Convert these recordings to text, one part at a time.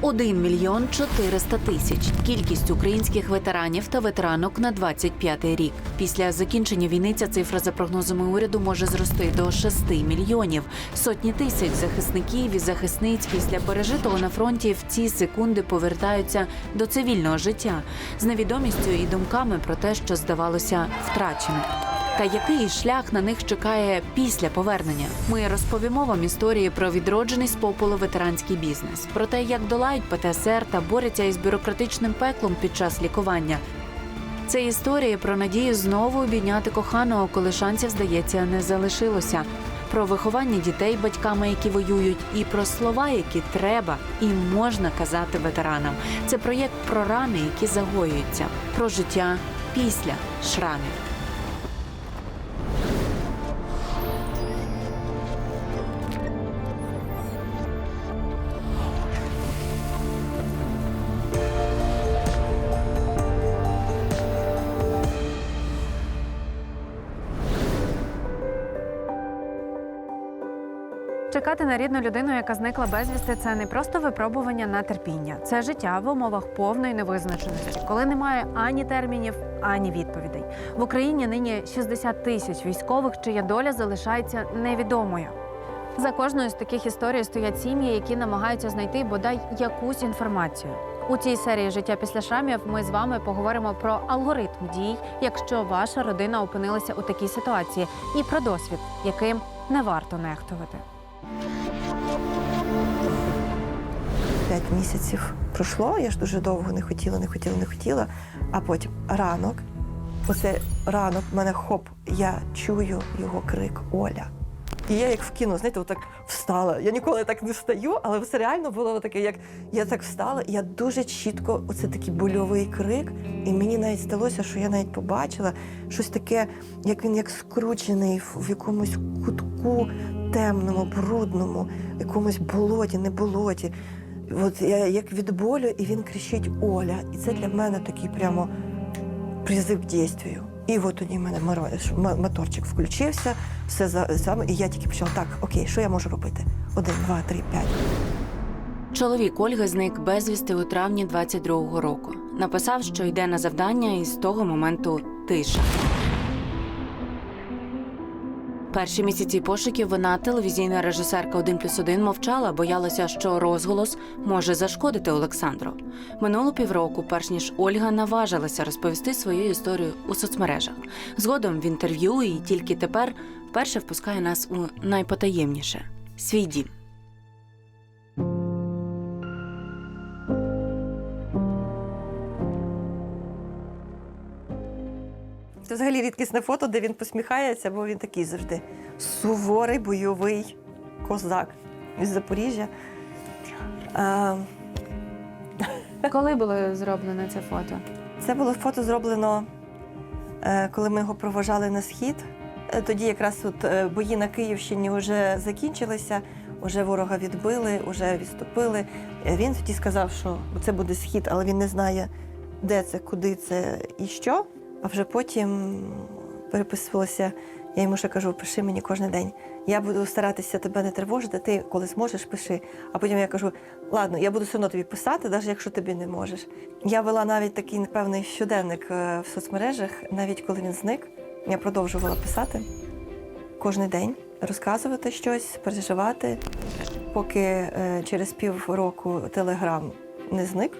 1 мільйон 400 тисяч. Кількість українських ветеранів та ветеранок на 25-й рік. Після закінчення війни ця цифра за прогнозами уряду може зрости до 6 мільйонів. Сотні тисяч захисників і захисниць після пережитого на фронті в ці секунди повертаються до цивільного життя з невідомістю і думками про те, що здавалося втраченим. Та який шлях на них чекає після повернення? Ми розповімо вам історії про відроджений з попелу ветеранський бізнес, про те, як долають ПТСР та борються із бюрократичним пеклом під час лікування. Це історії про надію знову обійняти коханого, коли шансів, здається, не залишилося. Про виховання дітей батьками, які воюють, і про слова, які треба і можна казати ветеранам. Це проєкт про рани, які загоюються, про життя після шрамів. Чекати на рідну людину, яка зникла безвісти, це не просто випробування на терпіння. Це життя в умовах повної невизначеності, коли немає ані термінів, ані відповідей. В Україні нині 60 тисяч військових, чия доля залишається невідомою. За кожною з таких історій стоять сім'ї, які намагаються знайти бодай якусь інформацію. У цій серії життя після шрамів ми з вами поговоримо про алгоритм дій, якщо ваша родина опинилася у такій ситуації, і про досвід, яким не варто нехтувати. П'ять місяців пройшло. Я ж дуже довго не хотіла, не хотіла, не хотіла. А потім ранок. Оце ранок, в мене хоп, я чую його крик Оля. І я як в кіно, знаєте, отак встала. Я ніколи так не встаю, але це реально було таке, як я так встала, і я дуже чітко, оце такий больовий крик. І мені навіть здалося, що я навіть побачила щось таке, як він як скручений в якомусь кутку темному, брудному, якомусь болоті, не болоті. От я як від болю, і він кричить Оля. І це для мене такий прямо призив к дійствію. І от тоді в мене моторчик включився, все за і я тільки почала так, окей, що я можу робити? Один, два, три, п'ять. Чоловік Ольги зник безвісти у травні 22-го року. Написав, що йде на завдання, і з того моменту тиша. Перші місяці пошуків вона, телевізійна режисерка 1 плюс 1, мовчала, боялася, що розголос може зашкодити Олександру. Минуло півроку, перш ніж Ольга наважилася розповісти свою історію у соцмережах. Згодом в інтерв'ю і тільки тепер вперше впускає нас у найпотаємніше свій дім. Це взагалі рідкісне фото, де він посміхається, бо він такий завжди суворий, бойовий козак із Запоріжжя. А, Коли було зроблено це фото? Це було фото зроблено, е, коли ми його проважали на схід. Е, Тоді якраз от е, бої на Київщині вже закінчилися, вже ворога відбили, вже відступили. Е, Він тоді сказав, що це буде схід, але він не знає, де це, куди це і що. А вже потім переписувалося. Я йому ще кажу, пиши мені кожен день. Я буду старатися тебе не тривожити, ти коли зможеш, пиши. А потім я кажу: ладно, я буду все одно тобі писати, навіть якщо тобі не можеш. Я вела навіть такий непевний щоденник е, в соцмережах, навіть коли він зник. Я продовжувала писати кожен день, розказувати щось, переживати, поки е, через півроку телеграм не зник,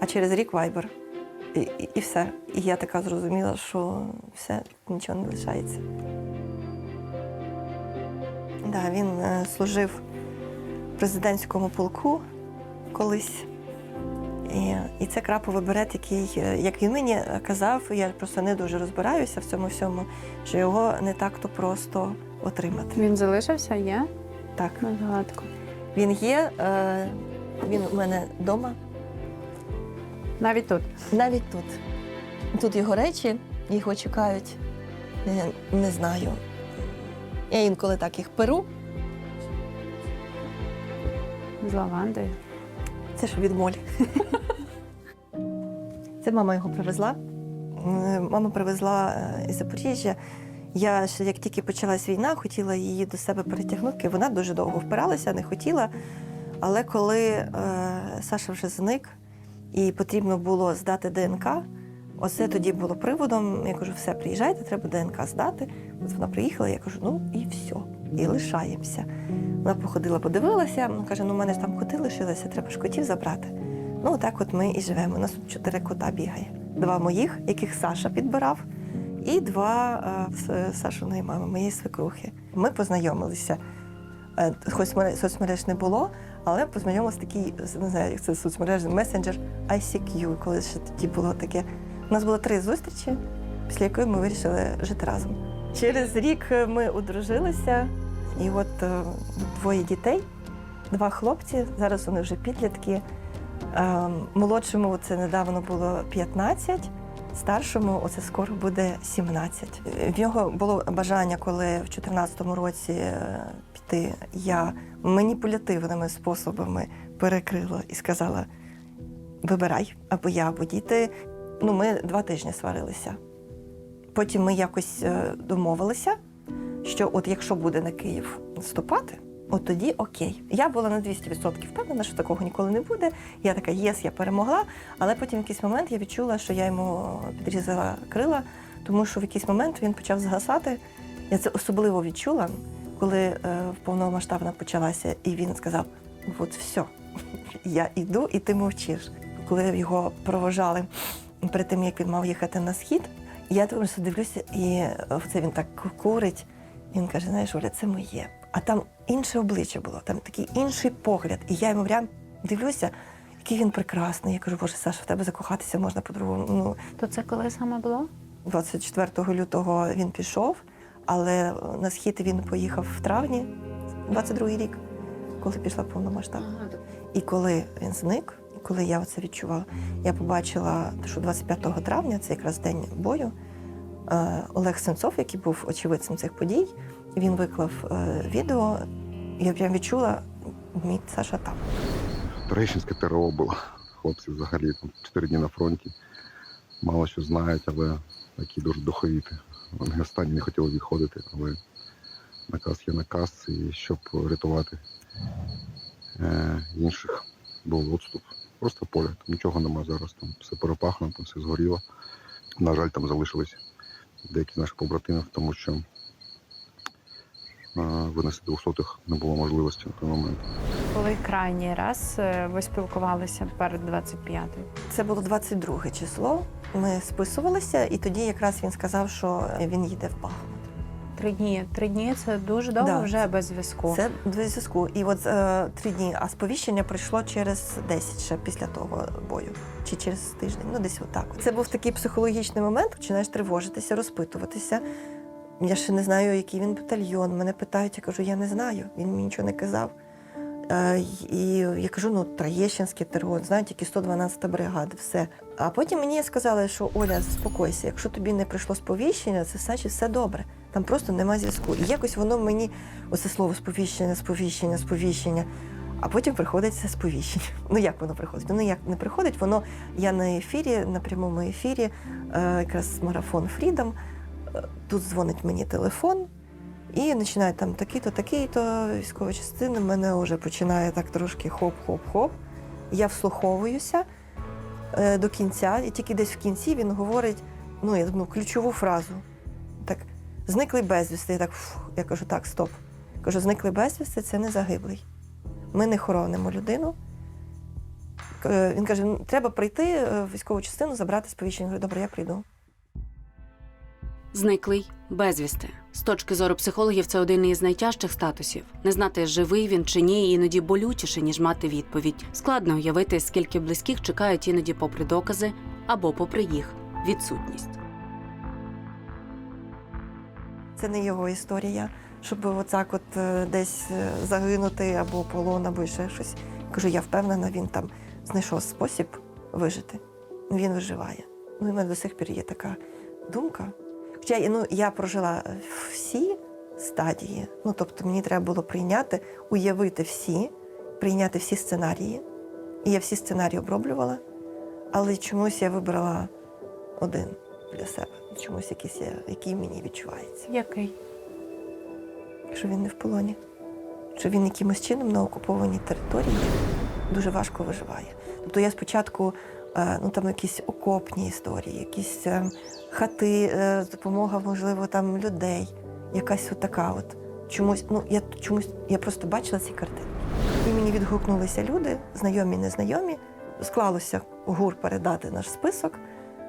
а через рік вайбер. І, і, і все. І я така зрозуміла, що все, нічого не лишається. Да, він е, служив в президентському полку колись. І, і це краповий берет, який, е, як він мені казав, я просто не дуже розбираюся в цьому всьому, що його не так-то просто отримати. Він залишився, є Так, на згадку. він є, е, він у мене вдома, Навіть тут. навіть тут. Тут його речі, його чекають. Не, не знаю. Я інколи так їх перу. З лавандою. Це ж від молі. Це мама його привезла. Е, Мама привезла е, із Запоріжжя. Я ще як тільки почалась війна, хотіла її до себе перетягнути. Вона дуже довго впиралася, не хотіла. Але коли е, Саша вже зник і потрібно було здати ДНК, оце тоді було приводом. Я кажу, все, приїжджайте, треба ДНК здати. От вона приїхала, я кажу, ну і все, і лишаємося. Вона походила, подивилася, ну, каже, ну в мене ж там коти лишилися, треба ж котів забрати. Ну, отак от ми і живемо. У нас тут чотири кота бігає. Два моїх, яких Саша підбирав, і два е, Сашиної мами, моєї свекрухи. Ми познайомилися. Е, Хоч смере- соцмереж не було, але познайомилися такий, не знаю, як це соцмереж, месенджер ICQ, коли ще тоді було таке. У нас було три зустрічі, після якої ми вирішили жити разом. Через рік ми одружилися, і от е, двоє дітей, два хлопці, зараз вони вже підлітки. Е, Молодшому це недавно було 15, старшому оце скоро буде 17. В нього було бажання, коли в 2014 році е, піти, я маніпулятивними способами перекрила і сказала: вибирай або я, або діти. Ну, ми два тижні сварилися. Потім ми якось е, домовилися, що от якщо буде на Київ наступати, от тоді окей. Я була на 200% впевнена, що такого ніколи не буде. Я така, єс, я перемогла. Але потім в якийсь момент я відчула, що я йому підрізала крила, тому що в якийсь момент він почав згасати. Я це особливо відчула, коли е, повномасштабна почалася, і він сказав: от все, я йду, і ти мовчиш. Коли його провожали перед тим, як він мав їхати на схід, я просто дивлюся, і це він так курить. Він каже: знаєш, Оля, це моє. А там інше обличчя було, там такий інший погляд. І я йому прям дивлюся, який він прекрасний. Я кажу, Боже, Саша, в тебе закохатися можна по-другому. Ну, То це коли саме було? 24 лютого він пішов, але на схід він поїхав в травні, 22-й рік, коли пішла повномасштабна. І коли він зник, і коли я це відчувала, я побачила, що 25 травня, це якраз день бою, е, Олег Сенцов, який був очевидцем цих подій, він виклав е, відео. Я прям відчула, мій Саша там. Туреччинське ТРО було. Хлопці взагалі там 4 дні на фронті. Мало що знають, але такі дуже духовіті. Вони останні не хотіли відходити, але наказ є наказ, і щоб рятувати е, інших, був відступ. Просто поле. Там нічого нема зараз. Там все перепахнуто, все згоріло. На жаль, там залишились деякі з наших побратимів, тому що е, винести двохсотих не було можливості на той момент. Коли крайній раз е, ви спілкувалися перед 25-ю? Це було 22 число. Ми списувалися, і тоді якраз він сказав, що він їде в Бахмут. Три дні. Три дні це дуже довго Да. вже без зв'язку. Це без зв'язку. І от е, три дні, а сповіщення прийшло через 10 ще після того бою. Чи через тиждень, ну десь отак. Це був такий психологічний момент, починаєш тривожитися, розпитуватися. Я ще не знаю, який він батальйон. Мене питають, я кажу, я не знаю. Він мені нічого не казав. Е, і я кажу, ну, Троєщинський ТРО, знаю, тільки 112 бригада, все. А потім мені сказали, що Оля, заспокойся, якщо тобі не прийшло сповіщення, це значить все добре. Там просто нема зв'язку. І якось воно мені, оце слово сповіщення, сповіщення, сповіщення. А потім приходить це сповіщення. Ну як воно приходить? Воно як не приходить, воно я на ефірі, на прямому ефірі, е, якраз марафон Фрідом. Е, Тут дзвонить мені телефон, і починає там такий-то, такий-то військова частина. Мене вже починає так трошки хоп-хоп-хоп. Я вслуховуюся е, до кінця, і тільки десь в кінці він говорить ну, я думаю, ключову фразу. Так, зниклий безвісти. Я так, фух, я кажу, так, стоп. Кажу, зниклий безвісти це не загиблий. Ми не хоронимо людину. Е, Він каже: «Ну, треба прийти е, в військову частину, забрати сповіщення. Я говорю, добре, я прийду. Зниклий безвісти. З точки зору психологів, це один із найтяжчих статусів. Не знати, живий він чи ні, іноді болючіше, ніж мати відповідь. Складно уявити, скільки близьких чекають іноді попри докази або попри їх відсутність. Це не його історія, щоб оцак от е, десь е, загинути або полон, або ще щось. Кажу, я впевнена, він там знайшов спосіб вижити. Він виживає. Ну, і в мене до сих пір є така думка. Хоча ну, я прожила всі стадії. Ну, тобто мені треба було прийняти, уявити всі, прийняти всі сценарії. І я всі сценарії оброблювала, але чомусь я вибрала один для себе. Чомусь якийсь, який мені відчувається Який? що він не в полоні. що він якимось чином на окупованій території дуже важко виживає. Тобто я спочатку е, ну там якісь окопні історії, якісь е, хати, е, допомога, можливо, там людей, якась от така от. Чомусь, ну я чомусь я просто бачила ці картини. І мені відгукнулися люди, знайомі, незнайомі. Склалося гур передати наш список.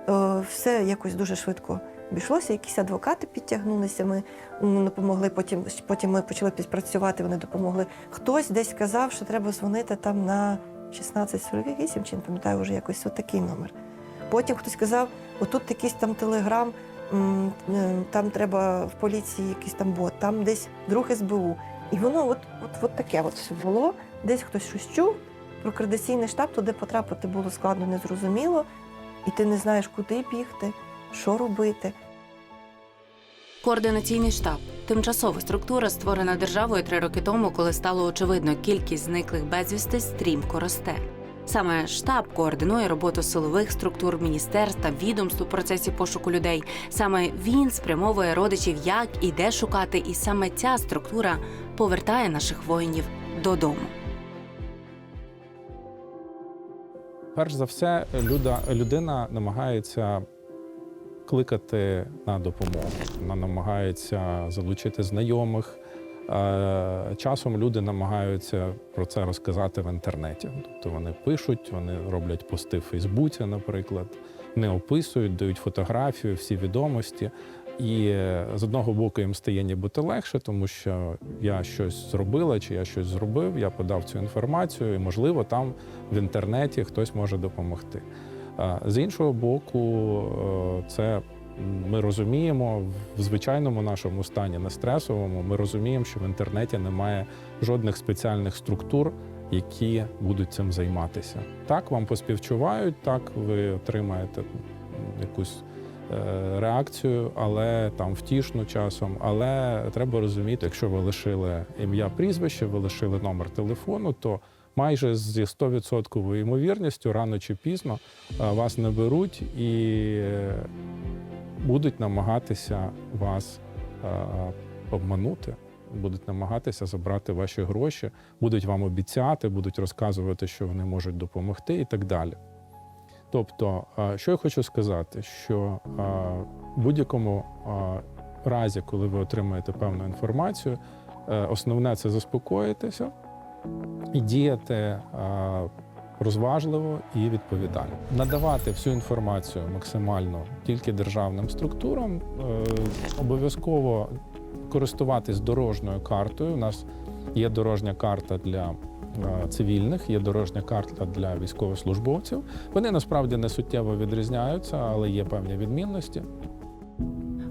Е, Все якось дуже швидко обійшлося. Якісь адвокати підтягнулися. Ми допомогли. Потім потім ми почали співпрацювати. Вони допомогли. Хтось десь казав, що треба дзвонити там на 1648, чи не пам'ятаю вже якось отакий номер. Потім хтось казав, отут якийсь там телеграм, е, там треба в поліції якийсь там бот, там десь друг СБУ. І воно от, от, от таке от все було. Десь хтось щось чув. Про координаційний штаб туди потрапити було складно, незрозуміло, і ти не знаєш, куди бігти, що робити. Координаційний штаб тимчасова структура, створена державою три роки тому, коли стало очевидно, кількість зниклих безвісти стрімко росте. Саме штаб координує роботу силових структур, міністерств та відомств у процесі пошуку людей. Саме він спрямовує родичів, як і де шукати, і саме ця структура повертає наших воїнів додому. Перш за все, люда, людина намагається кликати на допомогу. Вона намагається залучити знайомих. Часом люди намагаються про це розказати в інтернеті. Тобто вони пишуть, вони роблять пости в Фейсбуці, наприклад, не описують, дають фотографію, всі відомості. І е, з одного боку їм стає нібито легше, тому що я щось зробила чи я щось зробив, я подав цю інформацію, і можливо там в інтернеті хтось може допомогти. З іншого боку, е, це ми розуміємо в звичайному нашому стані, не стресовому, ми розуміємо, що в інтернеті немає жодних спеціальних структур, які будуть цим займатися. Так, вам поспівчувають, так ви отримаєте якусь е, реакцію, але там втішну часом. Але треба розуміти, якщо ви лишили ім'я, прізвище, ви лишили номер телефону, то майже зі 100% ймовірністю рано чи пізно е, вас наберуть і е, будуть намагатися вас е, обманути. Будуть намагатися забрати ваші гроші, будуть вам обіцяти, будуть розказувати, що вони можуть допомогти, і так далі. Тобто, що я хочу сказати, що в будь-якому разі, коли ви отримаєте певну інформацію, основне це заспокоїтися і діяти е, розважливо і відповідально. Надавати всю інформацію максимально тільки державним структурам, е, обов'язково користуватись дорожньою картою. У нас є дорожня карта для е, цивільних, є дорожня карта для військовослужбовців. Вони насправді не суттєво відрізняються, але є певні відмінності.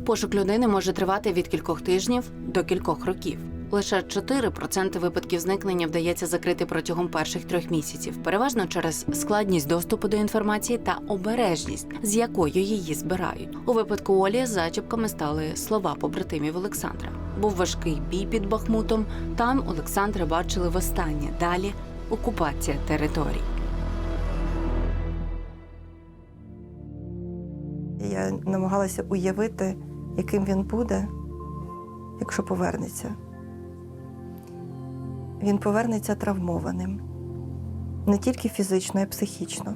Пошук людини може тривати від кількох тижнів до кількох років. Лише 4% випадків зникнення вдається закрити протягом перших трьох місяців, переважно через складність доступу до інформації та обережність, з якою її збирають. У випадку Олі зачіпками стали слова побратимів Олександра. Був важкий бій під Бахмутом. Там Олександра бачили востаннє. Далі окупація територій. Я намагалася уявити, яким він буде, якщо повернеться. Він повернеться травмованим, не тільки фізично, а й психічно.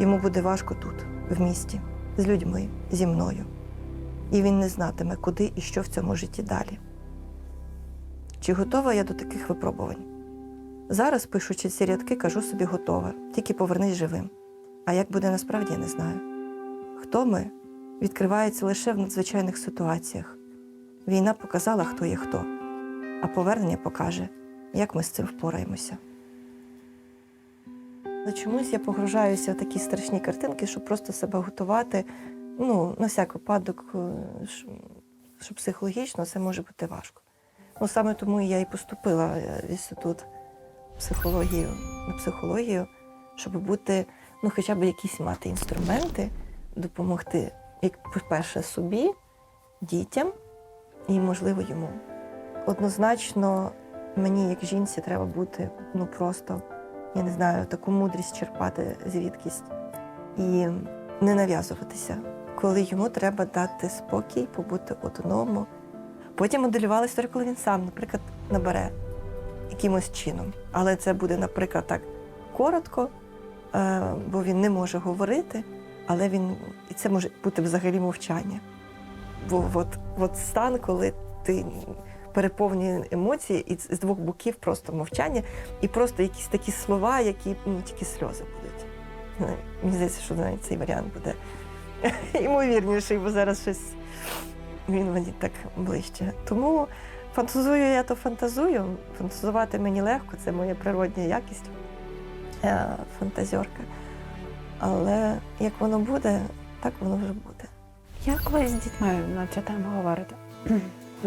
Йому буде важко тут, в місті, з людьми, зі мною. І він не знатиме, куди і що в цьому житті далі. Чи готова я до таких випробувань? Зараз, пишучи ці рядки, кажу собі готова, тільки повернись живим. А як буде насправді, я не знаю. Хто ми відкривається лише в надзвичайних ситуаціях. Війна показала, хто є хто, а повернення покаже, як ми з цим впораємося. Але чомусь я погружаюся в такі страшні картинки, щоб просто себе готувати. Ну, на всяк випадок, е, що психологічно це може бути важко. Ну, саме тому я і поступила е, в інститут психологію на психологію, щоб бути, ну, хоча б якісь мати інструменти, допомогти, як, по-перше, собі, дітям і, можливо, йому. Однозначно, мені, як жінці, треба бути ну просто, я не знаю, таку мудрість черпати звідкись і не нав'язуватися, коли йому треба дати спокій, побути одному. Потім моделювала історію, коли він сам, наприклад, набере якимось чином. Але це буде, наприклад, так коротко, е, бо він не може говорити, але він і це може бути взагалі мовчання. Бо от, от стан, коли ти переповнює емоції, і з двох боків просто мовчання, і просто якісь такі слова, які ну, тільки сльози будуть. Ну, Мені здається, що навіть цей варіант буде ймовірніший, бо зараз щось він мені так ближче. Тому фантазую я, то фантазую. Фантазувати мені легко, це моя природня якість, е, фантазерка. Але як воно буде, так воно вже буде. Як ви з дітьми на цю тему говорите?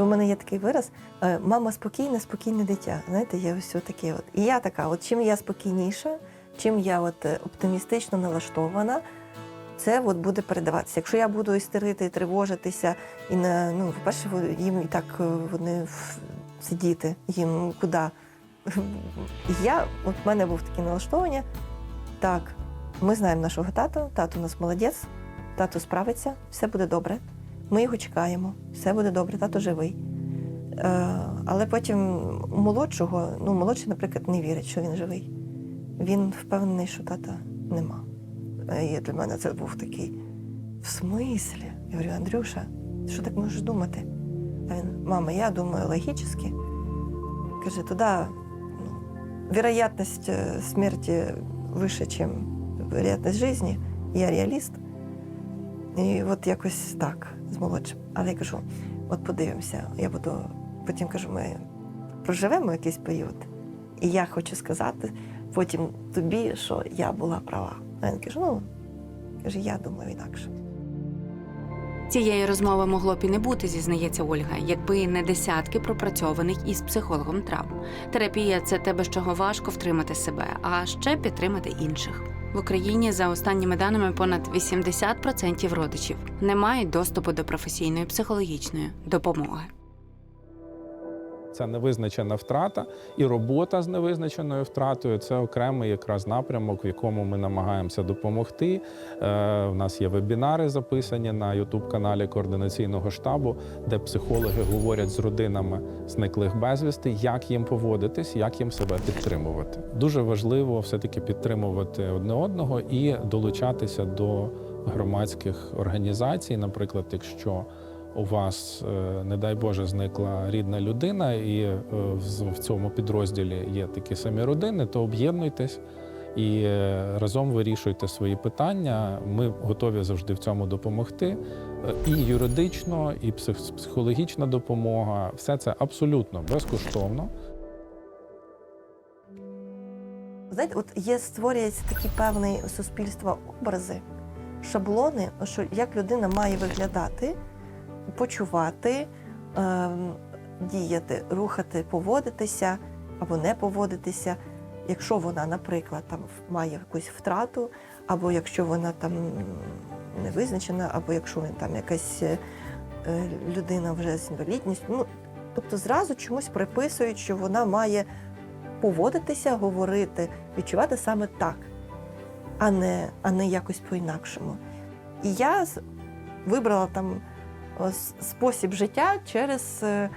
У мене є такий вираз: е, мама спокійна, спокійне дитя. Знаєте, є ось таке. От. І я така, от чим я спокійніша, чим я от е, оптимістично налаштована, це от буде передаватися. Якщо я буду істерити і тривожитися, і на ну, по-перше, їм і так е, вони сидіти, їм куди. Я, от в мене був таке налаштування. Так, ми знаємо нашого тату, тато у нас молодець, тато справиться, все буде добре. Ми його чекаємо, все буде добре, тато живий. Е, але потім молодшого, ну, молодший, наприклад, не вірить, що він живий. Він впевнений, що тата нема. Е, І для мене це був такий в смислі? Я говорю, Андрюша, що так можеш думати? А він, мама, я думаю логічно. Каже, туди ну, вероятность э, смерти выше, чем вероятность. Я реаліст. І от якось так з молодшим. Але я кажу, от подивимося, я буду, потім кажу, ми проживемо якийсь період. І я хочу сказати потім тобі, що я була права. А він каже, ну, каже, я думаю інакше. Цієї розмови могло б і не бути, зізнається Ольга, якби не десятки пропрацьованих із психологом травм. Терапія це те, без чого важко втримати себе, а ще підтримати інших. В Україні за останніми даними понад 80% родичів не мають доступу до професійної психологічної допомоги. Це невизначена втрата, і робота з невизначеною втратою це окремий якраз напрямок, в якому ми намагаємося допомогти. Е, У нас є вебінари записані на Ютуб-каналі координаційного штабу, де психологи говорять з родинами зниклих безвісти, як їм поводитись, як їм себе підтримувати. Дуже важливо все-таки підтримувати одне одного і долучатися до громадських організацій, наприклад, якщо у вас, е, не дай Боже, зникла рідна людина, і е, в- цьому підрозділі є такі самі родини, то об'єднуйтесь і е, разом вирішуйте свої питання. Ми готові завжди в цьому допомогти. І юридично, і псих- психологічна допомога все це абсолютно безкоштовно. Знаєте, от є створюється такі певні суспільства образи, шаблони, що як людина має виглядати, почувати, ем, діяти, рухати, поводитися або не поводитися. Якщо вона, наприклад, там має якусь втрату, або якщо вона там не визначена, або якщо там якась е, е, людина вже з інвалідністю. Ну, тобто зразу чомусь приписують, що вона має поводитися, говорити, відчувати саме так, а не, а не якось по-інакшому. І я вибрала там спосіб життя через е,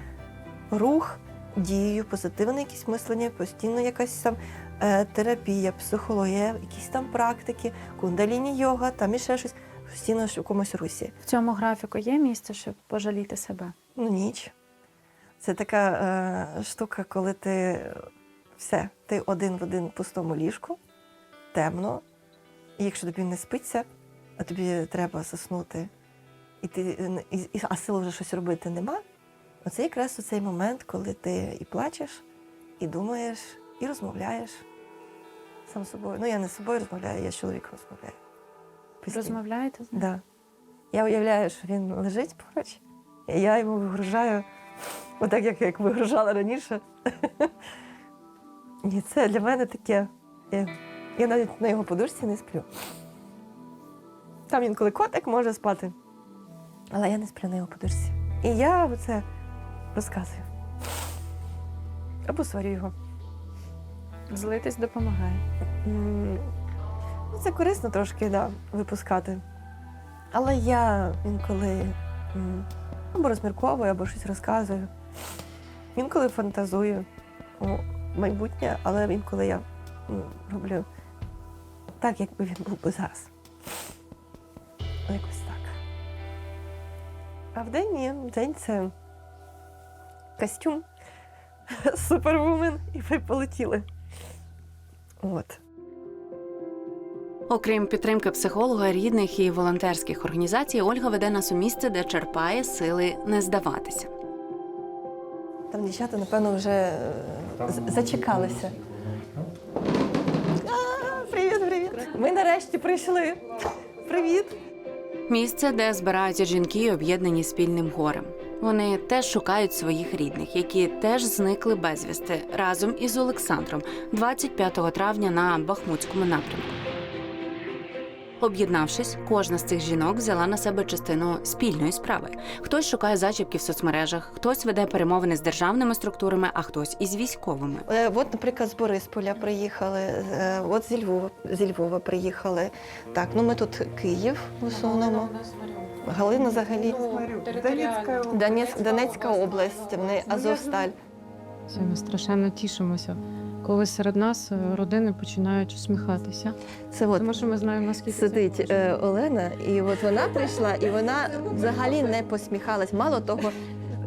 рух, дію, позитивне якесь мислення, постійно якась там е, терапія, психологія, якісь там практики, кундаліні йога, там і ще щось, постійно в якомусь русі. В цьому графіку є місце, щоб пожаліти себе? Ну, ніч. Це така е, штука, коли ти все, ти один в один в пустому ліжку, темно, і якщо тобі не спиться, а тобі треба заснути, і ти, і, і- а сил вже щось робити нема. Оце якраз цей момент, коли ти і плачеш, і думаєш, і розмовляєш сам з собою. Ну, я не з собою розмовляю, я з чоловіком розмовляю. Постійно. Розмовляєте з ним? Да. Я уявляю, що він лежить поруч, і я йому вигружаю, отак, як, як вигружала раніше. І це для мене таке. Я, я навіть на його подушці не сплю. Там інколи котик може спати, але я не сплю на його подушці. І я це розказую. Або сварю його. Злитись допомагає. М, Ну, це корисно трошки, да, випускати. Але я інколи м, або розмірковую, або щось розказую. Інколи фантазую. О, майбутнє, але інколи я роблю так, якби він був би зараз. Ну, Якось. А вдень ні, вдень це костюм, супервумен, і ви полетіли. От. Окрім підтримки психолога, рідних і волонтерських організацій, Ольга веде нас у місце, де черпає сили не здаватися. Там дівчата, напевно, вже е, зачекалися. А, Привіт, привіт. Ми нарешті прийшли. Привіт. Місце, де збираються жінки, об'єднані спільним горем. Вони теж шукають своїх рідних, які теж зникли безвісти разом із Олександром 25 травня на Бахмутському напрямку. Об'єднавшись, кожна з цих жінок взяла на себе частину спільної справи. Хтось шукає зачіпки в соцмережах, хтось веде перемовини з державними структурами, а хтось із військовими. Е, От, наприклад, з Борисполя приїхали, е, от зі Львова, зі Львова приїхали. Так, ну ми тут Київ в основному. Галина взагалі Донецька, Донецька область, вони Азовсталь. Це Ми страшенно тішимося, коли серед нас е, родини починають усміхатися. Це от Тому що ми знаємо, наскільки сидить важливо. е, Олена, і от вона прийшла, і вона взагалі не посміхалась. Мало того,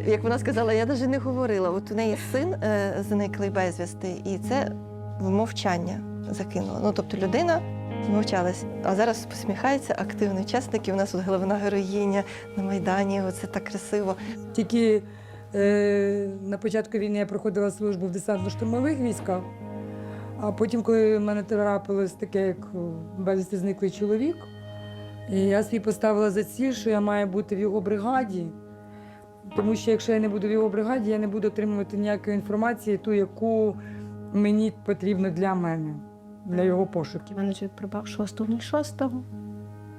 як вона сказала, я навіть не говорила. От у неї син е, зниклий безвісти, і це в мовчання закинуло. Ну тобто людина змовчалась, а зараз посміхається активний учасник. І у нас головна героїня на Майдані. Оце так красиво. Тільки на початку війни я проходила службу в десантно-штурмових військах. А потім, коли в мене трапилось таке, як безвісти зниклий чоловік, і я собі поставила за ціль, що я маю бути в його бригаді. Тому що якщо я не буду в його бригаді, я не буду отримувати ніякої інформації, ту, яку мені потрібно для мене, для його пошуків. Менеджер прибав 6.06,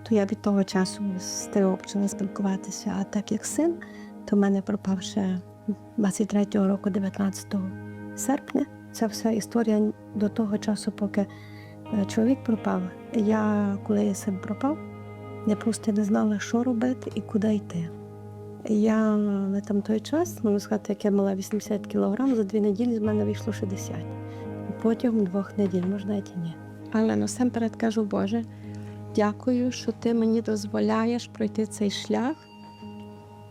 то я від того часу з ТРО почала спілкуватися. А так як син, то в мене пропав ще 23-го року, 19 серпня. Ця вся історія до того часу, поки е, чоловік пропав. Я, коли син пропав, я просто не знала, що робити і куди йти. Я на там той час, можна сказати, як я мала 80 кілограм, за дві неділі з мене вийшло 60. Протягом двох неділь, можна і ні. Але насамперед кажу, Боже, дякую, що ти мені дозволяєш пройти цей шлях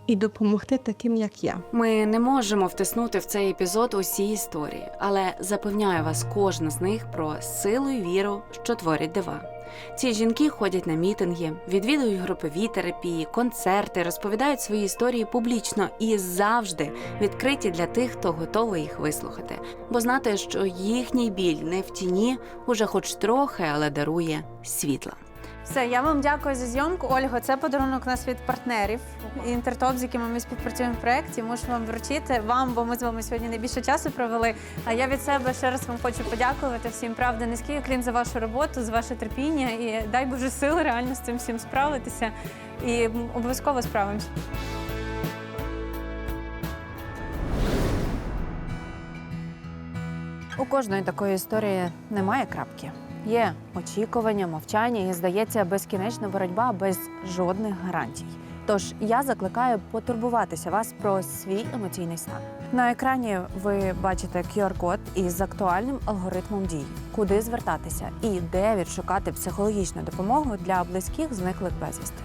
і допомогти таким, як я. Ми не можемо втиснути в цей епізод усі історії, але запевняю вас, кожна з них про силу і віру, що творять дива. Ці жінки ходять на мітинги, відвідують групові терапії, концерти, розповідають свої історії публічно і завжди відкриті для тих, хто готовий їх вислухати. Бо знати, що їхній біль не в тіні, уже хоч трохи, але дарує світла. Все, я вам дякую за зйомку. Ольго, це подарунок нас від партнерів Інтертоп, з якими ми співпрацюємо в проєкті. Мушу вам вручити вам, бо ми з вами сьогодні найбільше часу провели. А я від себе ще раз вам хочу подякувати всім правда низький уклін за вашу роботу, за ваше терпіння і дай Боже сили реально з цим всім справитися. І обов'язково справимось. У кожної такої історії немає крапки. Є очікування, мовчання і, здається, безкінечна боротьба без жодних гарантій. Тож я закликаю потурбуватися вас про свій емоційний стан. На екрані ви бачите QR-код із актуальним алгоритмом дій, куди звертатися і де відшукати психологічну допомогу для близьких зниклих безвісти.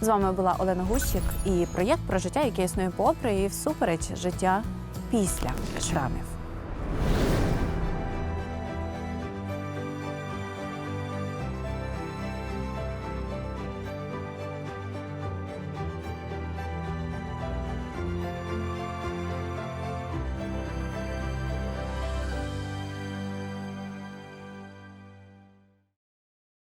З вами була Олена Гущик і проєкт про життя, яке існує попри і всупереч життя після шрамів.